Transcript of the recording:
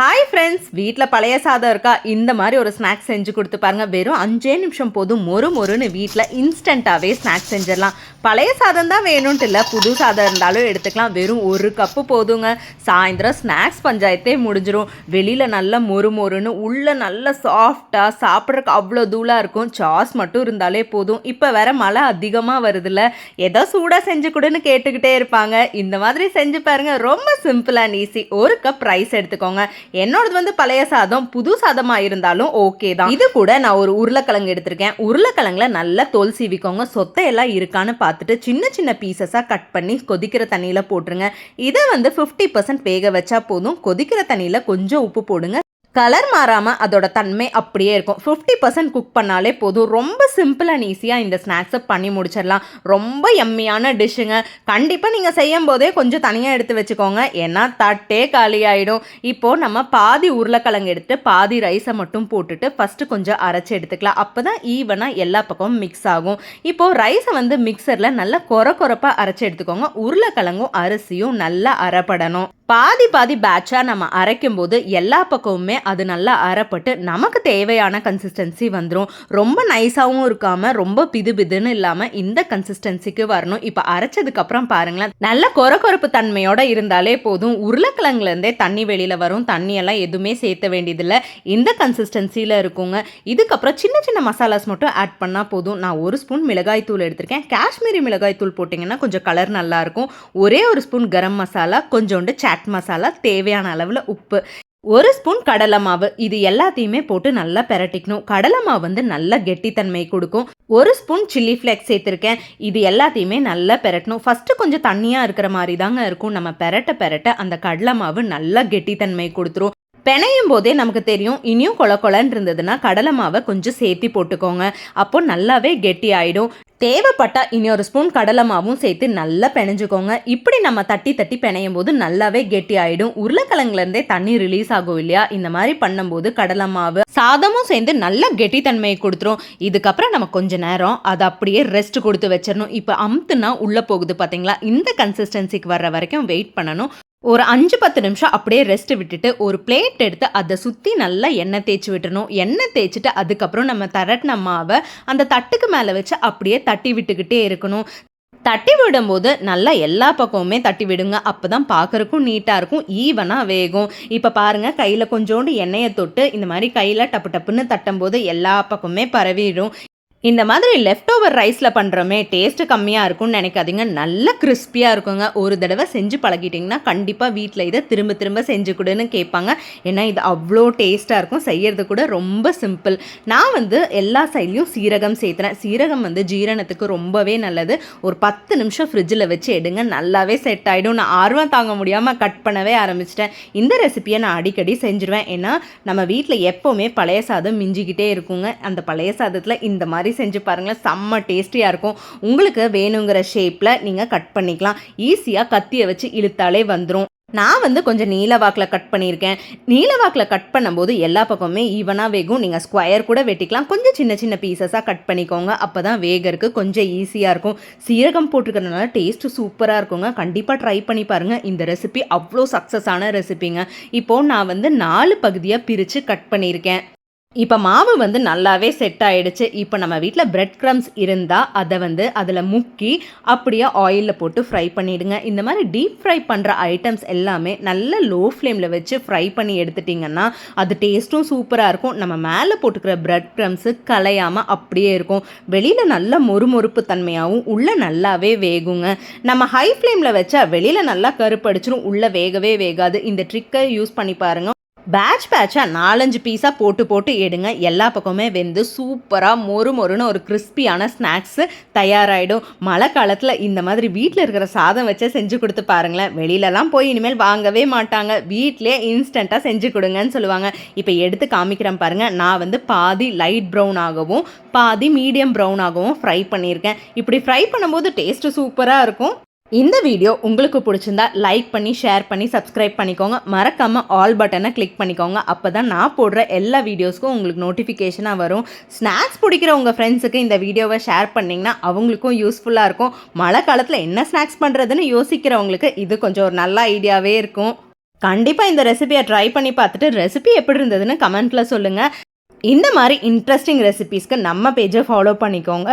Hi friends வீட்டில் பழைய சாதம் இருக்கா? இந்த மாதிரி ஒரு ஸ்நாக்ஸ் செஞ்சு கொடுத்து பாருங்க. வெறும் அஞ்சே நிமிஷம் போதும். மொறு மொறுன்னு வீட்டில் இன்ஸ்டண்ட்டாகவே ஸ்நாக்ஸ் செஞ்சிடலாம். பழைய சாதம் தான் வேணும்ட்டு இல்லை. புது சாதம் இருந்தாலும் எடுத்துக்கலாம். வெறும் ஒரு கப்பு போதுங்க. சாயந்தரம் ஸ்நாக்ஸ் பஞ்சாயத்தே முடிஞ்சிடும் வெளியில் நல்லா மொறு மொறுன்னு உள்ளே நல்லா சாஃப்டாக சாப்பிட்றதுக்கு அவ்வளோ தூளாக இருக்கும். சாஸ் மட்டும் இருந்தாலே போதும். இப்போ வேற மழை அதிகமாக வருதுல்ல. ஏதோ சூடாக செஞ்சு கொடுன்னு கேட்டுக்கிட்டே இருப்பாங்க. இந்த மாதிரி செஞ்சு பாருங்கள் ரொம்ப சிம்பிள் அண்ட் ஈஸி ஒரு கப் ரைஸ் எடுத்துக்கோங்க. என்னோடது வந்து பழைய சாதம் புது சாதமாக இருந்தாலும் ஓகே தான். இது கூட நான் ஒரு உருளைக்கிழங்கு எடுத்திருக்கேன். உருளைக்கிழங்குல நல்லா தோல் சீவிக்கோங்க. சொத்தையெல்லாம் இருக்கான்னு பார்த்துட்டு சின்ன சின்ன பீசஸாக கட் பண்ணி கொதிக்கிற தண்ணியில் போட்டுருங்க. இதை வந்து ஃபிஃப்டி பர்சன்ட் வேக வச்சா போதும். கொதிக்கிற தண்ணியில் கொஞ்சம் உப்பு போடுங்க. கலர் மாறாமல் அதோட தன்மை அப்படியே இருக்கும். ஃபிஃப்டி பர்சன்ட் குக் பண்ணாலே போதும். ரொம்ப சிம்பிள் அண்ட் ஈஸியாக இந்த ஸ்நாக்ஸை பண்ணி முடிச்சிடலாம். ரொம்ப எம்மியான டிஷ்ஷுங்க கண்டிப்பாக நீங்கள் செய்யும் போதே கொஞ்சம் தனியாக எடுத்து வச்சுக்கோங்க. ஏன்னா தட்டே காலி ஆகிடும் இப்போது நம்ம பாதி உருளைக்கிழங்கு எடுத்து பாதி ரைஸை மட்டும் போட்டுட்டு ஃபஸ்ட்டு கொஞ்சம் அரைச்சி எடுத்துக்கலாம். அப்போ தான் ஈவனாக எல்லா பக்கமும் மிக்ஸ் ஆகும். இப்போது ரைஸை வந்து மிக்சரில் நல்லா கொர கொரப்பாக அரைச்சி எடுத்துக்கோங்க. உருளைக்கிழங்கும் அரிசியும் நல்லா அரைப்படணும். பாதி பாதி பேட்சாக நம்ம அரைக்கும் போது எல்லா பக்கமுமே அது நல்லா அரைப்பட்டு நமக்கு தேவையான கன்சிஸ்டன்சி வந்துடும் ரொம்ப நைஸாகவும் இருக்காமல் ரொம்ப பிது பிதுன்னு இல்லாமல் இந்த கன்சிஸ்டன்சிக்கு வரணும். இப்போ அரைச்சதுக்கப்புறம் பாருங்களேன் நல்ல கொர கொரப்பு தன்மையோட இருந்தாலே போதும். உருளைக்கிழங்குலேருந்தே தண்ணி வெளியில் வரும். தண்ணியெல்லாம் எதுவுமே சேர்த்த வேண்டியதில்லை. இந்த கன்சிஸ்டன்சியில் இருக்குங்க. இதுக்கப்புறம் சின்ன சின்ன மசாலாஸ் மட்டும் ஆட் பண்ணால் போதும். நான் ஒரு ஸ்பூன் மிளகாய் தூள் எடுத்திருக்கேன். காஷ்மீரி மிளகாய் தூள் போட்டிங்கன்னா கொஞ்சம் கலர் நல்லாயிருக்கும் ஒரே ஒரு ஸ்பூன் கரம் மசாலா கொஞ்சோண்டு சாட் மசாலா தேவையான அளவில் உப்பு ஒரு ஸ்பூன் கடலை மாவு. இது எல்லாத்தையுமே போட்டு நல்லா பெரட்டிக்கணும். கடலை மாவு வந்து நல்ல கெட்டித்தன்மை கொடுக்கும். ஒரு ஸ்பூன் சில்லி ஃப்ளேக்ஸ் சேர்த்துருக்கேன். இது எல்லாத்தையுமே நல்லா பெரட்டணும். ஃபஸ்ட்டு கொஞ்சம் தண்ணியாக இருக்கிற மாதிரி தாங்க இருக்கும். நம்ம பெரட்ட பெரட்ட அந்த கடலை மாவு நல்லா கெட்டித்தன்மை கொடுத்துரும். பெனையும் போதே நமக்கு தெரியும் இனியும் கொல கொலன்னு இருந்ததுன்னா கடலை மாவை கொஞ்சம் சேர்த்தி போட்டுக்கோங்க. அப்போ நல்லாவே கெட்டி ஆயிடும் தேவைப்பட்டால் இனி ஒரு ஸ்பூன் கடலை மாவும் சேர்த்து நல்லா பிணைஞ்சுக்கோங்க. இப்படி நம்ம தட்டி தட்டி பிணையும் போது நல்லாவே கெட்டி ஆகிடும் உருளைக்கிழங்குலேருந்தே தண்ணி ரிலீஸ் ஆகும் இல்லையா? இந்த மாதிரி பண்ணும்போது கடலை மாவு சாதமும் சேர்ந்து நல்ல கெட்டித்தன்மையை கொடுத்துரும். இதுக்கப்புறம் நம்ம கொஞ்ச நேரம் அதை அப்படியே ரெஸ்ட் கொடுத்து வச்சிடணும். இப்போ அமுத்துனா உள்ளே போகுது பார்த்தீங்களா இந்த கன்சிஸ்டன்சிக்கு வர்ற வரைக்கும் வெயிட் பண்ணணும். ஒரு அஞ்சு பத்து நிமிஷம் அப்படியே ரெஸ்ட் விட்டுட்டு ஒரு பிளேட் எடுத்து அதை சுற்றி நல்லா எண்ணெய் தேய்ச்சி விட்டுணும் எண்ணெய் தேய்ச்சிட்டு அதுக்கப்புறம் நம்ம தரட்டின மாவை அந்த தட்டுக்கு மேலே வச்சு அப்படியே தட்டி விட்டுக்கிட்டே இருக்கணும். தட்டி விடும்போது நல்லா எல்லா பக்கமுமே தட்டி விடுங்க. அப்போ தான் பார்க்குறக்கும் நீட்டாக இருக்கும். ஈவனாக வேகும். இப்போ பாருங்கள் கையில் கொஞ்சோண்டு எண்ணெயை தொட்டு இந்த மாதிரி கையில் டப்பு டப்புன்னு தட்டும்போது எல்லா பக்கமுமே பரவிடும். இந்த மாதிரி லெஃப்ட் ஓவர் ரைஸில் பண்ணுறோமே டேஸ்ட்டு கம்மியாக இருக்கும்னு நினைக்காதீங்க. நல்ல கிறிஸ்பியாக இருக்குங்க. ஒரு தடவை செஞ்சு பழகிட்டிங்கன்னா கண்டிப்பாக வீட்டில் இதை திரும்ப திரும்ப செஞ்சு கொடுன்னு கேட்பாங்க. ஏன்னா இது அவ்வளோ டேஸ்ட்டாக இருக்கும். செய்யறது கூட ரொம்ப சிம்பிள் நான் வந்து எல்லா சைட்லேயும் சீரகம் சேர்த்துறேன். சீரகம் வந்து ஜீரணத்துக்கு ரொம்பவே நல்லது. ஒரு பத்து நிமிஷம் ஃப்ரிட்ஜில் வச்சு எடுங்க. நல்லாவே செட் ஆகிடும் நான் ஆர்வம் தாங்க முடியாமல் கட் பண்ணவே ஆரம்பிச்சிட்டேன். இந்த ரெசிபியை நான் அடிக்கடி செஞ்சுருவேன். ஏன்னா நம்ம வீட்டில் எப்போவுமே பழைய சாதம் மிஞ்சிக்கிட்டே இருக்குங்க. அந்த பழைய சாதத்தில் இந்த மாதிரி மாதிரி செஞ்சு பாருங்களேன். செம்ம டேஸ்டியாக இருக்கும். உங்களுக்கு வேணுங்கிற ஷேப்பில் நீங்கள் கட் பண்ணிக்கலாம். ஈஸியாக கத்தியை வச்சு இழுத்தாலே வந்துடும் நான் வந்து கொஞ்சம் நீலவாக்கில் கட் பண்ணியிருக்கேன். நீலவாக்கில் கட் பண்ணும்போது எல்லா பக்கமுமே ஈவனாக வேகும். நீங்கள் ஸ்கொயர் கூட வெட்டிக்கலாம். கொஞ்சம் சின்ன சின்ன பீசஸாக கட் பண்ணிக்கோங்க. அப்போ தான் வேகருக்கு கொஞ்சம் ஈஸியாக இருக்கும். சீரகம் போட்டிருக்கிறதுனால டேஸ்ட்டு சூப்பராக இருக்குங்க. கண்டிப்பாக ட்ரை பண்ணி பாருங்கள் இந்த ரெசிபி அவ்வளோ சக்ஸஸான ரெசிபிங்க இப்போது நான் வந்து நாலு பகுதியாக பிரித்து கட் பண்ணியிருக்கேன். இப்போ மாவு வந்து நல்லாவே செட் ஆகிடுச்சு இப்போ நம்ம வீட்டில் பிரெட் க்ரம்ஸ் இருந்தால் அதை வந்து அதில் முக்கி அப்படியே ஆயிலில் போட்டு ஃப்ரை பண்ணிவிடுங்க இந்த மாதிரி டீப் ஃப்ரை பண்ணுற ஐட்டம்ஸ் எல்லாமே நல்ல லோ ஃப்ளேமில் வச்சு ஃப்ரை பண்ணி எடுத்துட்டிங்கன்னா அது டேஸ்ட்டும் சூப்பராக இருக்கும். நம்ம மேலே போட்டுக்கிற பிரெட் க்ரம்ஸு கலையாமல் அப்படியே இருக்கும். வெளியில் நல்ல மொறுமொறுப்பு தன்மையாகவும் உள்ளே நல்லாவே வேகுங்க. நம்ம ஹை ஃப்ளேமில் வச்சா வெளியில் நல்லா கருப்படிச்சிரும். உள்ளே வேகவே வேகாது. இந்த ட்ரிக்கை யூஸ் பண்ணி பாருங்கள் பேட்ச் பேட்சாக நாலஞ்சு பீஸாக போட்டு போட்டு எடுங்க. எல்லா பக்கமே வெந்து சூப்பராக மொறு மொறுன்னு ஒரு கிறிஸ்பியான ஸ்நாக்ஸு தயாராகிடும் மழை காலத்தில் இந்த மாதிரி வீட்டில் இருக்கிற சாதம் வச்சே செஞ்சு கொடுத்து பாருங்களேன். வெளியிலலாம் போய் இனிமேல் வாங்கவே மாட்டாங்க. வீட்டிலே இன்ஸ்டண்ட்டாக செஞ்சு கொடுங்கன்னு சொல்லுவாங்க. இப்போ எடுத்து காமிக்கிறேன் பாருங்கள் நான் வந்து பாதி லைட் ப்ரௌன் ஆகவும் பாதி மீடியம் ப்ரௌன் ஆகவும் ஃப்ரை பண்ணியிருக்கேன். இப்படி ஃப்ரை பண்ணும்போது டேஸ்ட்டு சூப்பராக இருக்கும். இந்த வீடியோ உங்களுக்கு பிடிச்சிருந்தா லைக் பண்ணி ஷேர் பண்ணி சப்ஸ்கிரைப் பண்ணிக்கோங்க. மறக்காமல் ஆல் பட்டனை கிளிக் பண்ணிக்கோங்க. அப்போ தான் நான் போடுற எல்லா வீடியோஸ்க்கும் உங்களுக்கு நோட்டிஃபிகேஷனாக வரும். ஸ்நாக்ஸ் பிடிக்கிற உங்கள் ஃப்ரெண்ட்ஸுக்கு இந்த வீடியோவை ஷேர் பண்ணிங்கன்னா அவங்களுக்கும் யூஸ்ஃபுல்லாக இருக்கும். மழை காலத்தில் என்ன ஸ்நாக்ஸ் பண்ணுறதுன்னு யோசிக்கிறவங்களுக்கு இது கொஞ்சம் ஒரு நல்ல ஐடியாவே இருக்கும். கண்டிப்பாக இந்த ரெசிபியை ட்ரை பண்ணி பார்த்துட்டு ரெசிபி எப்படி இருந்ததுன்னு கமெண்ட்டில் சொல்லுங்கள் இந்த மாதிரி இன்ட்ரெஸ்டிங் ரெசிபீஸ்க்கு நம்ம பேஜை ஃபாலோ பண்ணிக்கோங்க.